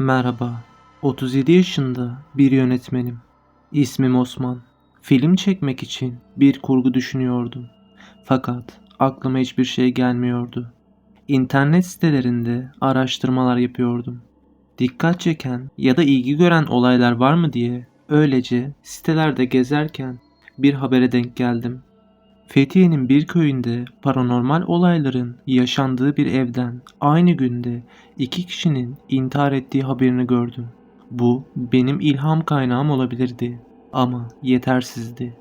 Merhaba. 37 yaşında bir yönetmenim. İsmim Osman. Film çekmek için bir kurgu düşünüyordum. Fakat aklıma hiçbir şey gelmiyordu. İnternet sitelerinde araştırmalar yapıyordum. Dikkat çeken ya da ilgi gören olaylar var mı diye öylece sitelerde gezerken bir habere denk geldim. Fethiye'nin bir köyünde paranormal olayların yaşandığı bir evden aynı günde iki kişinin intihar ettiği haberini gördüm. Bu benim ilham kaynağım olabilirdi ama yetersizdi.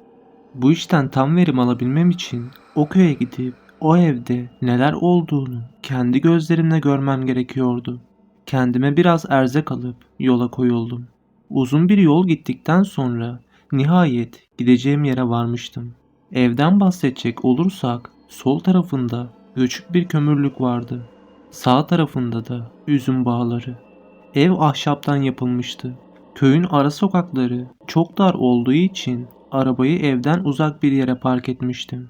Bu işten tam verim alabilmem için o köye gidip o evde neler olduğunu kendi gözlerimle görmem gerekiyordu. Kendime biraz erzak alıp yola koyuldum. Uzun bir yol gittikten sonra nihayet gideceğim yere varmıştım. Evden bahsedecek olursak sol tarafında göçük bir kömürlük vardı. Sağ tarafında da üzüm bağları. Ev ahşaptan yapılmıştı. Köyün ara sokakları çok dar olduğu için arabayı evden uzak bir yere park etmiştim.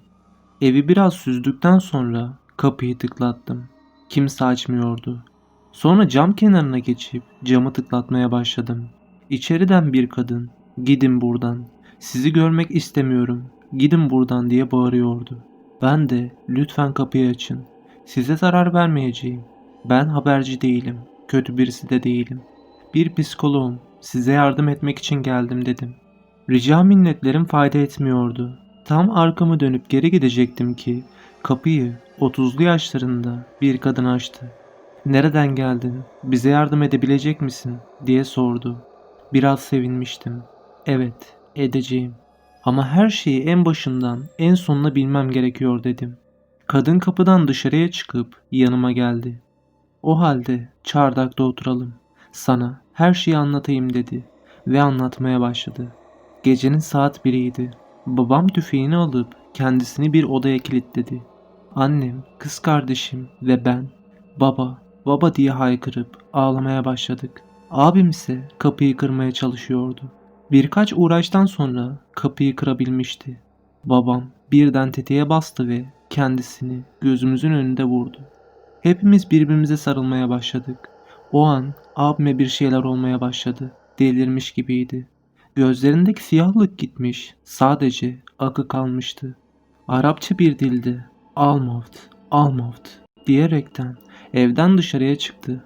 Evi biraz süzdükten sonra kapıyı tıklattım. Kimse açmıyordu. Sonra cam kenarına geçip camı tıklatmaya başladım. İçeriden bir kadın, "Gidin buradan. Sizi görmek istemiyorum. Gidin buradan." diye bağırıyordu. Ben de, "Lütfen kapıyı açın. Size zarar vermeyeceğim. Ben haberci değilim. Kötü birisi de değilim. Bir psikoloğum. Size yardım etmek için geldim." dedim. Rica minnetlerim fayda etmiyordu. Tam arkamı dönüp geri gidecektim ki kapıyı 30'lu yaşlarında bir kadın açtı. "Nereden geldin? Bize yardım edebilecek misin?" diye sordu. Biraz sevinmiştim. "Evet, edeceğim. Ama her şeyi en başından en sonuna bilmem gerekiyor." dedim. Kadın kapıdan dışarıya çıkıp yanıma geldi. "O halde çardakta oturalım. Sana her şeyi anlatayım." dedi ve anlatmaya başladı. Gecenin saat biriydi. Babam tüfeğini alıp kendisini bir odaya kilitledi. Annem, kız kardeşim ve ben baba, baba diye haykırıp ağlamaya başladık. Abim ise kapıyı kırmaya çalışıyordu. Birkaç uğraştan sonra kapıyı kırabilmişti. Babam birden tetiğe bastı ve kendisini gözümüzün önünde vurdu. Hepimiz birbirimize sarılmaya başladık. O an abime bir şeyler olmaya başladı. Delirmiş gibiydi. Gözlerindeki siyahlık gitmiş, sadece akı kalmıştı. Arapça bir dilde Almoft, Almoft diyerekten evden dışarıya çıktı.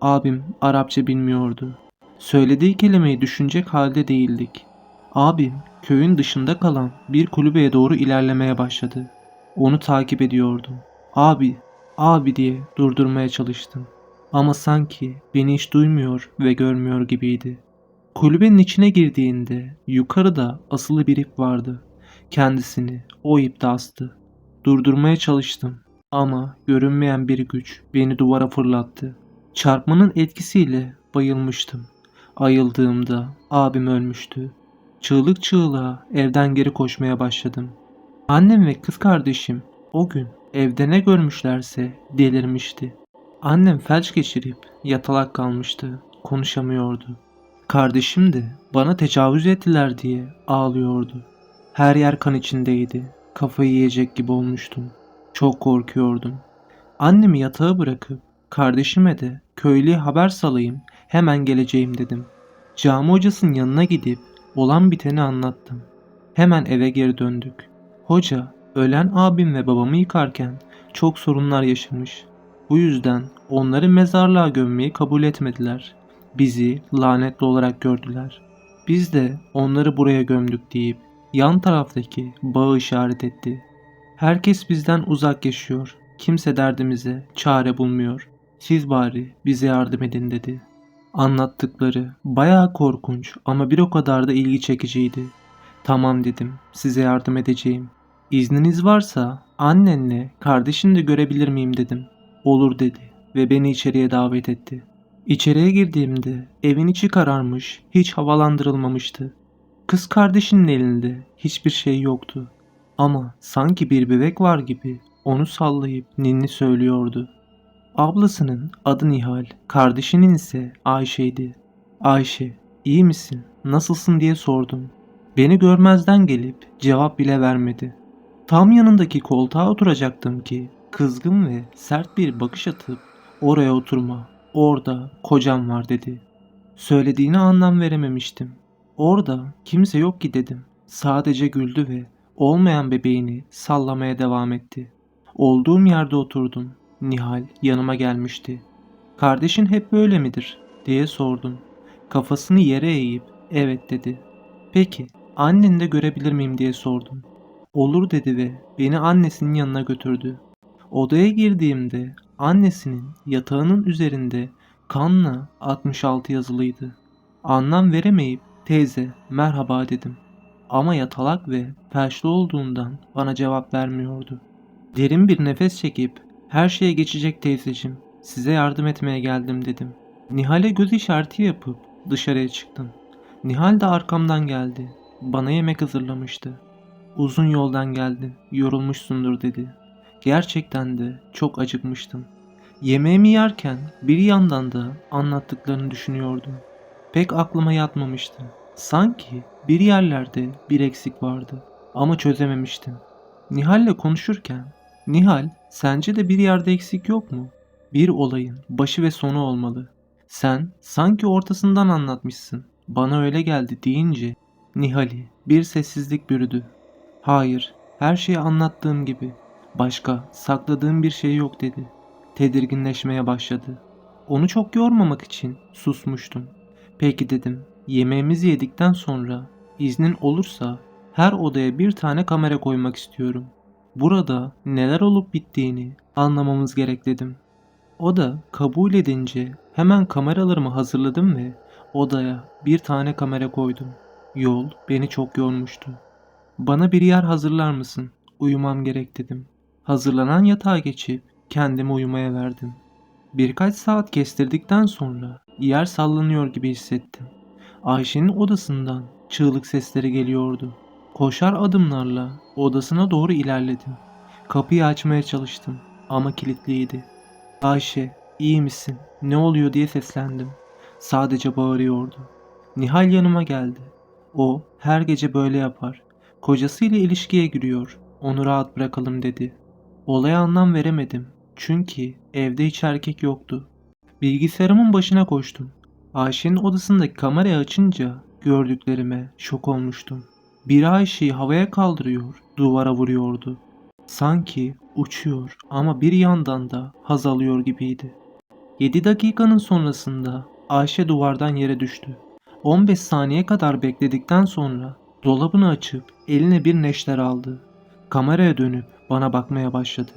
Abim Arapça bilmiyordu. Söylediği kelimeyi düşünecek halde değildik. Abim köyün dışında kalan bir kulübeye doğru ilerlemeye başladı. Onu takip ediyordum. Abi, abi diye durdurmaya çalıştım. Ama sanki beni hiç duymuyor ve görmüyor gibiydi. Kulübenin içine girdiğinde yukarıda asılı bir ip vardı. Kendisini o ipte astı. Durdurmaya çalıştım ama görünmeyen bir güç beni duvara fırlattı. Çarpmanın etkisiyle bayılmıştım. Ayıldığımda abim ölmüştü. Çığlık çığlığa evden geri koşmaya başladım. Annem ve kız kardeşim o gün evde ne görmüşlerse delirmişti. Annem felç geçirip yatalak kalmıştı. Konuşamıyordu. Kardeşim de bana tecavüz ettiler diye ağlıyordu. Her yer kan içindeydi. Kafayı yiyecek gibi olmuştum. Çok korkuyordum. Annemi yatağa bırakıp kardeşime de köylüye haber salayım hemen geleceğim dedim. Cami hocasının yanına gidip olan biteni anlattım. Hemen eve geri döndük. Hoca ölen abim ve babamı yıkarken çok sorunlar yaşamış. Bu yüzden onları mezarlığa gömmeyi kabul etmediler. Bizi lanetli olarak gördüler. Biz de onları buraya gömdük deyip yan taraftaki bağı işaret etti. Herkes bizden uzak yaşıyor. Kimse derdimize çare bulmuyor. Siz bari bize yardım edin dedi. Anlattıkları bayağı korkunç ama bir o kadar da ilgi çekiciydi. Tamam dedim, size yardım edeceğim. İzniniz varsa annenle kardeşini de görebilir miyim dedim. Olur dedi ve beni içeriye davet etti. İçeriye girdiğimde evin içi kararmış, hiç havalandırılmamıştı. Kız kardeşinin elinde hiçbir şey yoktu. Ama sanki bir bebek var gibi onu sallayıp ninni söylüyordu. Ablasının adı Nihal, kardeşinin ise Ayşe'ydi. Ayşe, iyi misin, nasılsın diye sordum. Beni görmezden gelip cevap bile vermedi. Tam yanındaki koltuğa oturacaktım ki kızgın ve sert bir bakış atıp oraya oturma, Orada kocam var dedi. Söylediğine anlam verememiştim. Orada kimse yok ki dedim. Sadece güldü ve olmayan bebeğini sallamaya devam etti. Olduğum yerde oturdum. Nihal yanıma gelmişti. Kardeşin hep böyle midir? diye sordum. Kafasını yere eğip evet dedi. Peki anneni de görebilir miyim diye sordum. Olur dedi ve beni annesinin yanına götürdü. Odaya girdiğimde annesinin yatağının üzerinde kanla 66 yazılıydı. Anlam veremeyip teyze merhaba dedim. Ama yatalak ve felçli olduğundan bana cevap vermiyordu. Derin bir nefes çekip her şeye geçecek teyzeciğim size yardım etmeye geldim dedim. Nihal'e göz işareti yapıp dışarıya çıktım. Nihal de arkamdan geldi. Bana yemek hazırlamıştı. Uzun yoldan geldin, yorulmuşsundur dedi. Gerçekten de çok acıkmıştım. Yemeğimi yerken bir yandan da anlattıklarını düşünüyordum. Pek aklıma yatmamıştı. Sanki bir yerlerde bir eksik vardı ama çözememiştim. Nihal'le konuşurken, Nihal sence de bir yerde eksik yok mu? Bir olayın başı ve sonu olmalı. Sen sanki ortasından anlatmışsın. Bana öyle geldi deyince Nihal'i bir sessizlik bürüdü. Hayır, her şeyi anlattığım gibi. Başka sakladığım bir şey yok dedi. Tedirginleşmeye başladı. Onu çok yormamak için susmuştum. Peki dedim. Yemeğimizi yedikten sonra iznin olursa her odaya bir tane kamera koymak istiyorum. Burada neler olup bittiğini anlamamız gerek dedim. O da kabul edince hemen kameralarımı hazırladım ve odaya bir tane kamera koydum. Yol beni çok yormuştu. Bana bir yer hazırlar mısın? Uyumam gerek dedim. Hazırlanan yatağa geçip kendimi uyumaya verdim. Birkaç saat kestirdikten sonra yer sallanıyor gibi hissettim. Ayşe'nin odasından çığlık sesleri geliyordu. Koşar adımlarla odasına doğru ilerledim. Kapıyı açmaya çalıştım ama kilitliydi. Ayşe, iyi misin? Ne oluyor diye seslendim. Sadece bağırıyordu. Nihal yanıma geldi. O her gece böyle yapar. Kocasıyla ilişkiye giriyor. Onu rahat bırakalım dedi. Olaya anlam veremedim. Çünkü evde hiç erkek yoktu. Bilgisayarımın başına koştum. Ayşe'nin odasındaki kamerayı açınca gördüklerime şok olmuştum. Biri Ayşe'yi havaya kaldırıyor, duvara vuruyordu. Sanki uçuyor ama bir yandan da haz alıyor gibiydi. 7 dakikanın sonrasında Ayşe duvardan yere düştü. 15 saniye kadar bekledikten sonra dolabını açıp eline bir neşter aldı. Kameraya dönüp bana bakmaya başladı.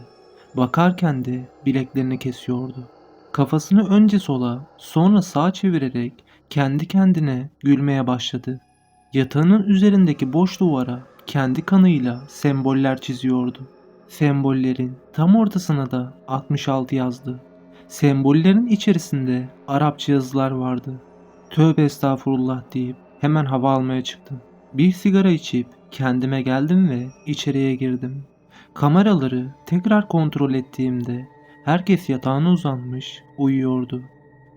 Bakarken de bileklerini kesiyordu. Kafasını önce sola, sonra sağa çevirerek kendi kendine gülmeye başladı. Yatağının üzerindeki boş duvara kendi kanıyla semboller çiziyordu. Sembollerin tam ortasına da 66 yazdı. Sembollerin içerisinde Arapça yazılar vardı. Tövbe estağfurullah deyip hemen hava almaya çıktım. Bir sigara içip kendime geldim ve içeriye girdim. Kameraları tekrar kontrol ettiğimde herkes yatağına uzanmış uyuyordu.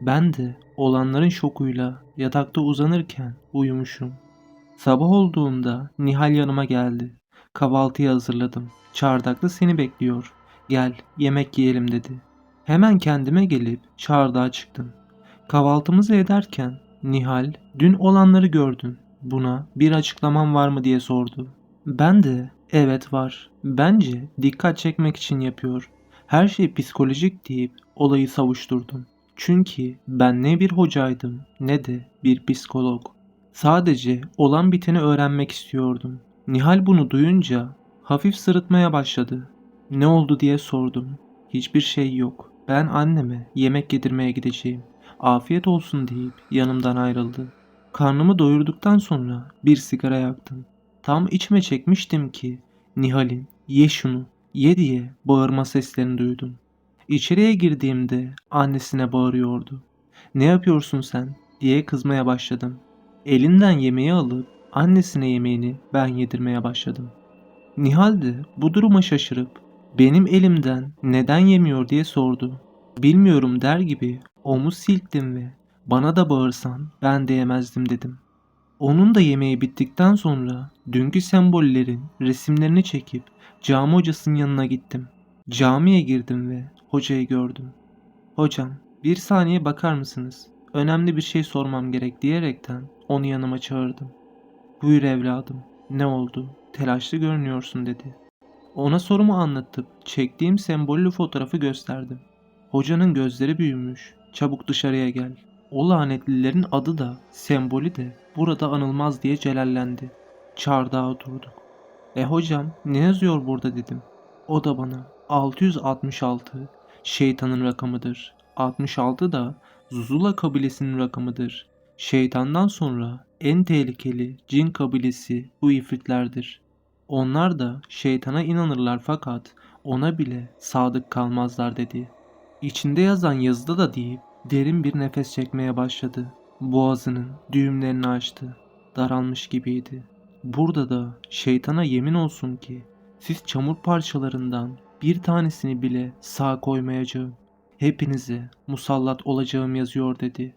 Ben de olanların şokuyla yatakta uzanırken uyumuşum. Sabah olduğunda Nihal yanıma geldi. Kahvaltıyı hazırladım. Çardakta seni bekliyor. Gel yemek yiyelim dedi. Hemen kendime gelip çardağa çıktım. Kahvaltımızı ederken Nihal dün olanları gördün. Buna bir açıklaman var mı diye sordu. Ben de evet var. Bence dikkat çekmek için yapıyor. Her şey psikolojik deyip olayı savuşturdum. Çünkü ben ne bir hocaydım ne de bir psikolog. Sadece olan biteni öğrenmek istiyordum. Nihal bunu duyunca hafif sırıtmaya başladı. Ne oldu diye sordum. Hiçbir şey yok. Ben anneme yemek yedirmeye gideceğim. Afiyet olsun deyip yanımdan ayrıldı. Karnımı doyurduktan sonra bir sigara yaktım. Tam içime çekmiştim ki Nihal'in ye şunu ye diye bağırma seslerini duydum. İçeriye girdiğimde annesine bağırıyordu. Ne yapıyorsun sen diye kızmaya başladım. Elinden yemeği alıp annesine yemeğini ben yedirmeye başladım. Nihal de bu duruma şaşırıp benim elimden neden yemiyor diye sordu. Bilmiyorum der gibi omuz silktim ve bana da bağırsan ben de yemezdim dedim. Onun da yemeği bittikten sonra dünkü sembollerin resimlerini çekip cami hocasının yanına gittim. Camiye girdim ve hocayı gördüm. Hocam Bir saniye bakar mısınız? Önemli bir şey sormam gerek diyerekten onu yanıma çağırdım. Buyur evladım. Ne oldu? Telaşlı görünüyorsun dedi. Ona sorumu anlatıp çektiğim sembollü fotoğrafı gösterdim. Hocanın gözleri büyümüş. Çabuk dışarıya gel. O lanetlilerin adı da sembolü de burada anılmaz diye celallendi. Çardağa oturduk. E hocam ne yazıyor burada dedim. O da bana 666 şeytanın rakamıdır. 66 da Zuzula kabilesinin rakamıdır. Şeytandan sonra en tehlikeli cin kabilesi bu ifritlerdir. Onlar da şeytana inanırlar fakat ona bile sadık kalmazlar dedi. İçinde yazan yazıda da deyip derin bir nefes çekmeye başladı. Boğazının düğümlerini açtı. Daralmış gibiydi. Burada da şeytana yemin olsun ki siz çamur parçalarından bir tanesini bile sağ koymayacağım. Hepinize musallat olacağım yazıyor dedi.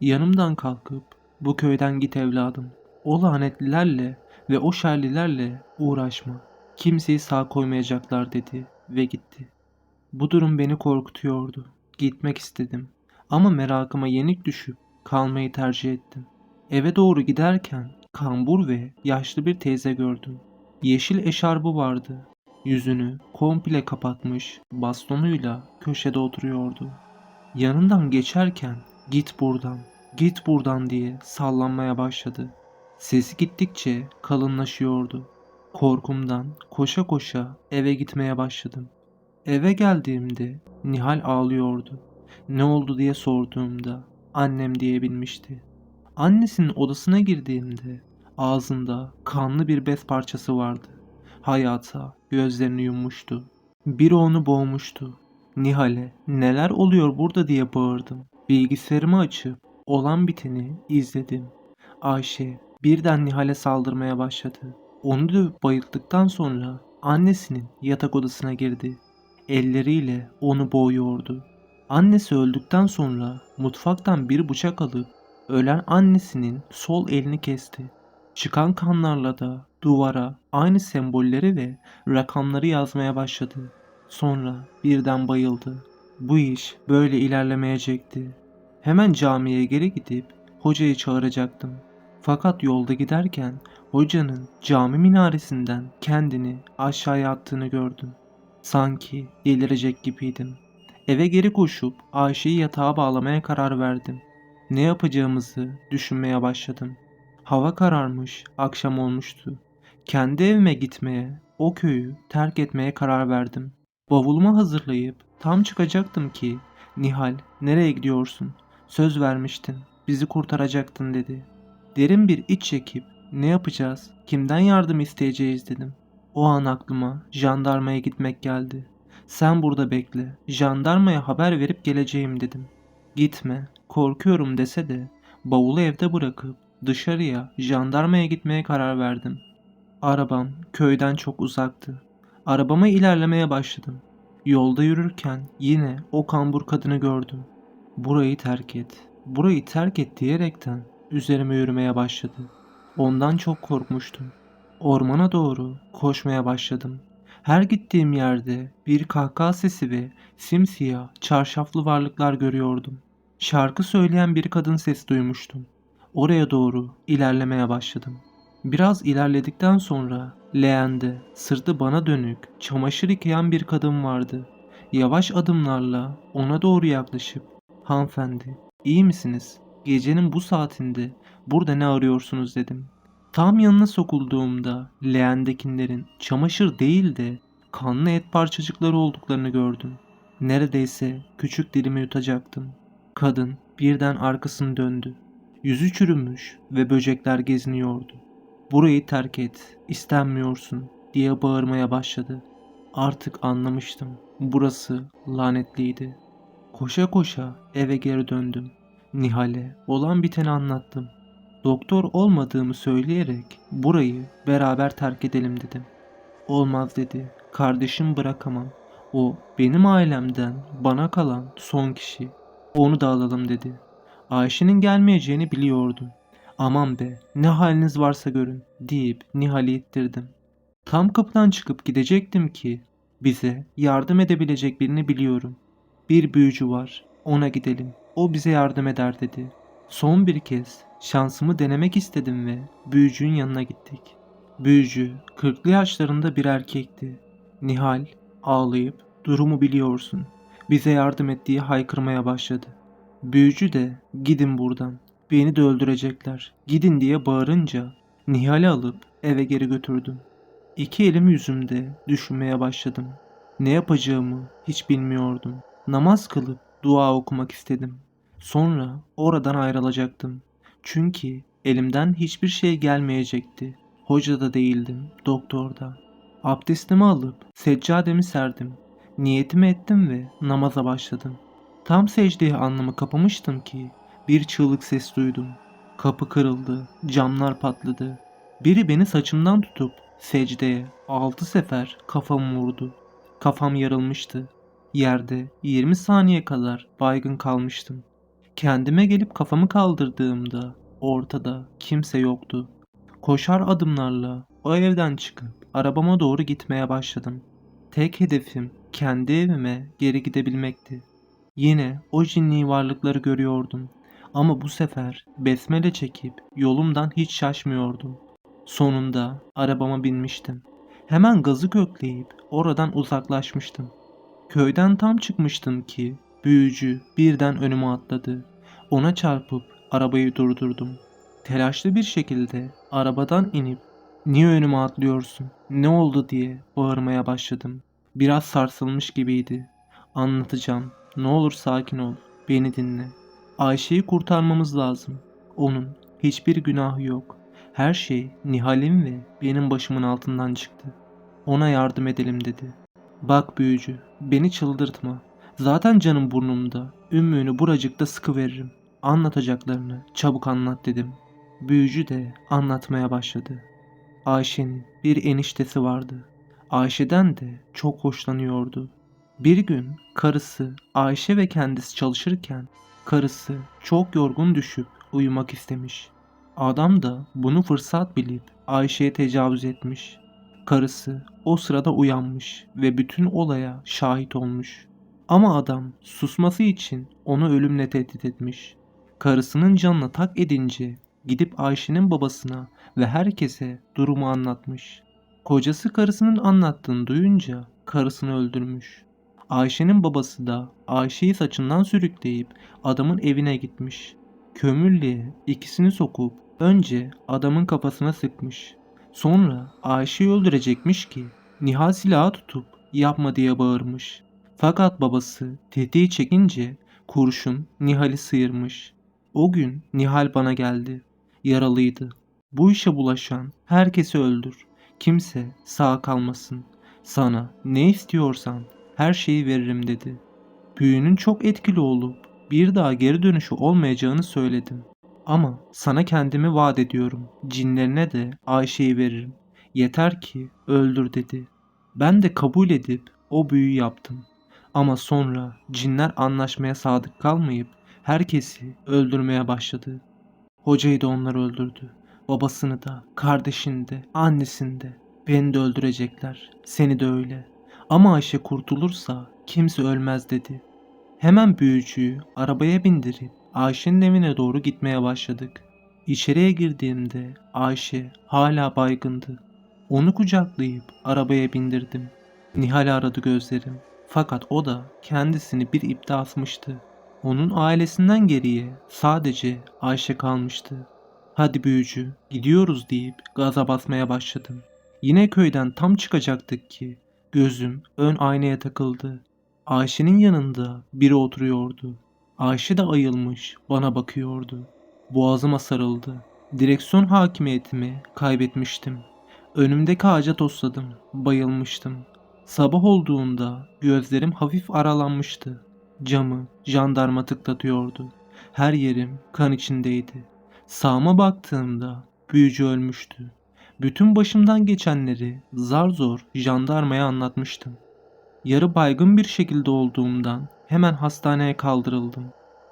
Yanımdan kalkıp bu köyden git evladım. O lanetlilerle ve o şerlilerle uğraşma. Kimseyi sağ koymayacaklar dedi ve gitti. Bu durum beni korkutuyordu. Gitmek istedim. Ama merakıma yenik düşüp kalmayı tercih ettim. Eve doğru giderken kambur ve yaşlı bir teyze gördüm. Yeşil eşarbı vardı. Yüzünü komple kapatmış, bastonuyla köşede oturuyordu. Yanından geçerken git buradan, git buradan diye sallanmaya başladı. Sesi gittikçe kalınlaşıyordu. Korkumdan koşa koşa eve gitmeye başladım. Eve geldiğimde Nihal ağlıyordu. Ne oldu diye sorduğumda annem diyebilmişti. Annesinin odasına girdiğimde ağzında kanlı bir bez parçası vardı. Hayata gözlerini yummuştu. Biri onu boğmuştu. Nihal'e neler oluyor burada diye bağırdım. Bilgisayarımı açıp olan biteni izledim. Ayşe birden Nihal'e saldırmaya başladı. Onu dövüp bayılttıktan sonra annesinin yatak odasına girdi. Elleriyle onu boğuyordu. Annesi öldükten sonra mutfaktan bir bıçak alıp ölen annesinin sol elini kesti. Çıkan kanlarla da duvara aynı sembolleri ve rakamları yazmaya başladı. Sonra birden bayıldı. Bu iş böyle ilerlemeyecekti. Hemen camiye geri gidip hocayı çağıracaktım. Fakat yolda giderken hocanın cami minaresinden kendini aşağıya attığını gördüm. Sanki delirecek gibiydim. Eve geri koşup Ayşe'yi yatağa bağlamaya karar verdim. Ne yapacağımızı düşünmeye başladım. Hava kararmış, akşam olmuştu. Kendi evime gitmeye, o köyü terk etmeye karar verdim. Bavulumu hazırlayıp tam çıkacaktım ki Nihal nereye gidiyorsun? Söz vermiştin, bizi kurtaracaktın dedi. Derin bir iç çekip ne yapacağız, kimden yardım isteyeceğiz dedim. O an aklıma jandarmaya gitmek geldi. Sen burada bekle, jandarmaya haber verip geleceğim dedim. Gitme, korkuyorum dese de bavulu evde bırakıp dışarıya jandarmaya gitmeye karar verdim. Arabam köyden çok uzaktı. Arabama ilerlemeye başladım. Yolda yürürken yine o kambur kadını gördüm. Burayı terk et, burayı terk et diyerekten üzerime yürümeye başladı. Ondan çok korkmuştum. Ormana doğru koşmaya başladım. Her gittiğim yerde bir kahkaha sesi ve simsiyah çarşaflı varlıklar görüyordum. Şarkı söyleyen bir kadın ses duymuştum. Oraya doğru ilerlemeye başladım. Biraz ilerledikten sonra leğende sırtı bana dönük çamaşır yıkayan bir kadın vardı. Yavaş adımlarla ona doğru yaklaşıp hanımefendi iyi misiniz? Gecenin bu saatinde burada ne arıyorsunuz dedim. Tam yanına sokulduğumda leğendekilerin çamaşır değil de kanlı et parçacıkları olduklarını gördüm. Neredeyse küçük dilimi yutacaktım. Kadın birden arkasını döndü. Yüzü çürümüş ve böcekler geziniyordu. Burayı terk et, istenmiyorsun diye bağırmaya başladı. Artık anlamıştım. Burası lanetliydi. Koşa koşa eve geri döndüm. Nihal'e olan biteni anlattım. Doktor olmadığımı söyleyerek burayı beraber terk edelim dedim. Olmaz dedi. Kardeşim bırakamam. O benim ailemden bana kalan son kişi. Onu da alalım dedi. Ayşe'nin gelmeyeceğini biliyordum. Aman be ne haliniz varsa görün deyip Nihal'i ittirdim. Tam kapıdan çıkıp gidecektim ki bize yardım edebilecek birini biliyorum. Bir büyücü var. Ona gidelim. O bize yardım eder dedi. Son bir kez şansımı denemek istedim ve büyücünün yanına gittik. Büyücü 40'lı yaşlarında bir erkekti. Nihal ağlayıp durumu biliyorsun. Bize yardım et diye haykırmaya başladı. Büyücü de gidin buradan. Beni de öldürecekler. Gidin diye bağırınca Nihal'i alıp eve geri götürdüm. İki elim yüzümde düşünmeye başladım. Ne yapacağımı hiç bilmiyordum. Namaz kılıp dua okumak istedim. Sonra oradan ayrılacaktım. Çünkü elimden hiçbir şey gelmeyecekti. Hoca da değildim, doktor da. Abdestimi alıp seccademi serdim. Niyetimi ettim ve namaza başladım. Tam secdeye anlamı kapamıştım ki bir çığlık ses duydum. Kapı kırıldı, camlar patladı. Biri beni saçımdan tutup secdeye altı sefer kafamı vurdu. Kafam yarılmıştı. Yerde 20 saniye kadar baygın kalmıştım. Kendime gelip kafamı kaldırdığımda ortada kimse yoktu. Koşar adımlarla o evden çıkıp arabama doğru gitmeye başladım. Tek hedefim kendi evime geri gidebilmekti. Yine o cinli varlıkları görüyordum. Ama bu sefer besmele çekip yolumdan hiç şaşmıyordum. Sonunda arabama binmiştim. Hemen gazı kökleyip oradan uzaklaşmıştım. Köyden tam çıkmıştım ki büyücü birden önüme atladı. Ona çarpıp arabayı durdurdum. Telaşlı bir şekilde arabadan inip "Niye önüme atlıyorsun? Ne oldu?" diye bağırmaya başladım. Biraz sarsılmış gibiydi. Anlatacağım. Ne olur sakin ol. Beni dinle. Ayşe'yi kurtarmamız lazım. Onun hiçbir günahı yok. Her şey Nihal'in ve benim başımın altından çıktı. Ona yardım edelim dedi. Bak büyücü, beni çıldırtma. Zaten canım burnumda. Ümmüğünü buracıkta sıkı veririm. Anlatacaklarını çabuk anlat dedim. Büyücü de anlatmaya başladı. Ayşe'nin bir eniştesi vardı. Ayşe'den de çok hoşlanıyordu. Bir gün karısı Ayşe ve kendisi çalışırken karısı çok yorgun düşüp uyumak istemiş. Adam da bunu fırsat bilip Ayşe'ye tecavüz etmiş. Karısı o sırada uyanmış ve bütün olaya şahit olmuş. Ama adam susması için onu ölümle tehdit etmiş. Karısının canına tak edince gidip Ayşe'nin babasına ve herkese durumu anlatmış. Kocası karısının anlattığını duyunca karısını öldürmüş. Ayşe'nin babası da Ayşe'yi saçından sürükleyip adamın evine gitmiş. Kömürlüğe ikisini sokup önce adamın kafasına sıkmış. Sonra Ayşe'yi öldürecekmiş ki Nihal silahı tutup yapma diye bağırmış. Fakat babası tetiği çekince kurşun Nihal'i sıyırmış. O gün Nihal bana geldi. Yaralıydı. Bu işe bulaşan herkesi öldür. Kimse sağ kalmasın. Sana ne istiyorsan her şeyi veririm dedi. Büyünün çok etkili olup bir daha geri dönüşü olmayacağını söyledim. Ama sana kendimi vaat ediyorum. Cinlerine de Ayşe'yi veririm. Yeter ki öldür dedi. Ben de kabul edip o büyüyü yaptım. Ama sonra cinler anlaşmaya sadık kalmayıp herkesi öldürmeye başladı. Hocayı da onlar öldürdü. Babasını da, kardeşini de, annesini de. Beni de öldürecekler. Seni de öyle. Ama Ayşe kurtulursa kimse ölmez dedi. Hemen büyücüyü arabaya bindirip Ayşe'nin evine doğru gitmeye başladık. İçeriye girdiğimde Ayşe hala baygındı. Onu kucaklayıp arabaya bindirdim. Nihal aradı gözlerim. Fakat o da kendisini bir ipte asmıştı. Onun ailesinden geriye sadece Ayşe kalmıştı. Hadi büyücü gidiyoruz deyip gaza basmaya başladım. Yine köyden tam çıkacaktık ki gözüm ön aynaya takıldı. Ayşe'nin yanında biri oturuyordu. Ayşe de ayılmış bana bakıyordu. Boğazıma sarıldı. Direksiyon hakimiyetimi kaybetmiştim. Önümdeki ağaca tosladım. Bayılmıştım. Sabah olduğunda gözlerim hafif aralanmıştı. Camı jandarma tıklatıyordu. Her yerim kan içindeydi. Sağıma baktığımda büyücü ölmüştü. Bütün başımdan geçenleri zar zor jandarmaya anlatmıştım. Yarı baygın bir şekilde olduğumdan hemen hastaneye kaldırıldım.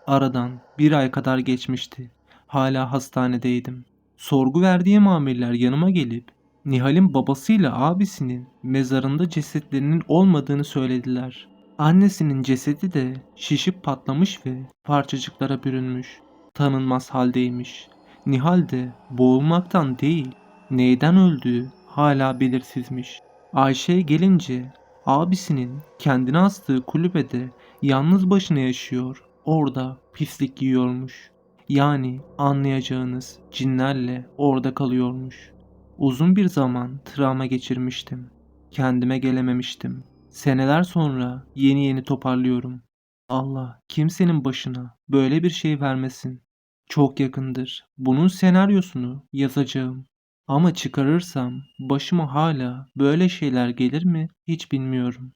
Aradan bir ay kadar geçmişti. Hala hastanedeydim. Sorgu verdiğim amirler yanıma gelip Nihal'in babasıyla abisinin mezarında cesetlerinin olmadığını söylediler. Annesinin cesedi de şişip patlamış ve parçacıklara bürünmüş. Tanınmaz haldeymiş. Nihal de boğulmaktan değil, neyden öldüğü hala belirsizmiş. Ayşe'ye gelince abisinin kendine astığı kulübede yalnız başına yaşıyor. Orada pislik yiyormuş. Yani anlayacağınız cinlerle orada kalıyormuş. Uzun bir zaman travma geçirmiştim. Kendime gelememiştim. Seneler sonra yeni yeni toparlıyorum. Allah kimsenin başına böyle bir şey vermesin. Çok yakındır. Bunun senaryosunu yazacağım. Ama çıkarırsam başıma hala böyle şeyler gelir mi hiç bilmiyorum.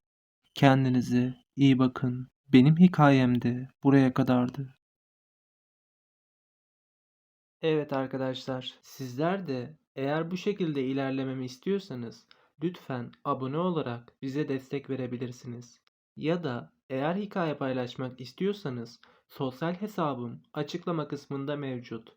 Kendinize iyi bakın. Benim hikayem de buraya kadardı. Evet arkadaşlar, sizler de eğer bu şekilde ilerlememi istiyorsanız lütfen abone olarak bize destek verebilirsiniz. Ya da eğer hikaye paylaşmak istiyorsanız sosyal hesabım açıklama kısmında mevcut.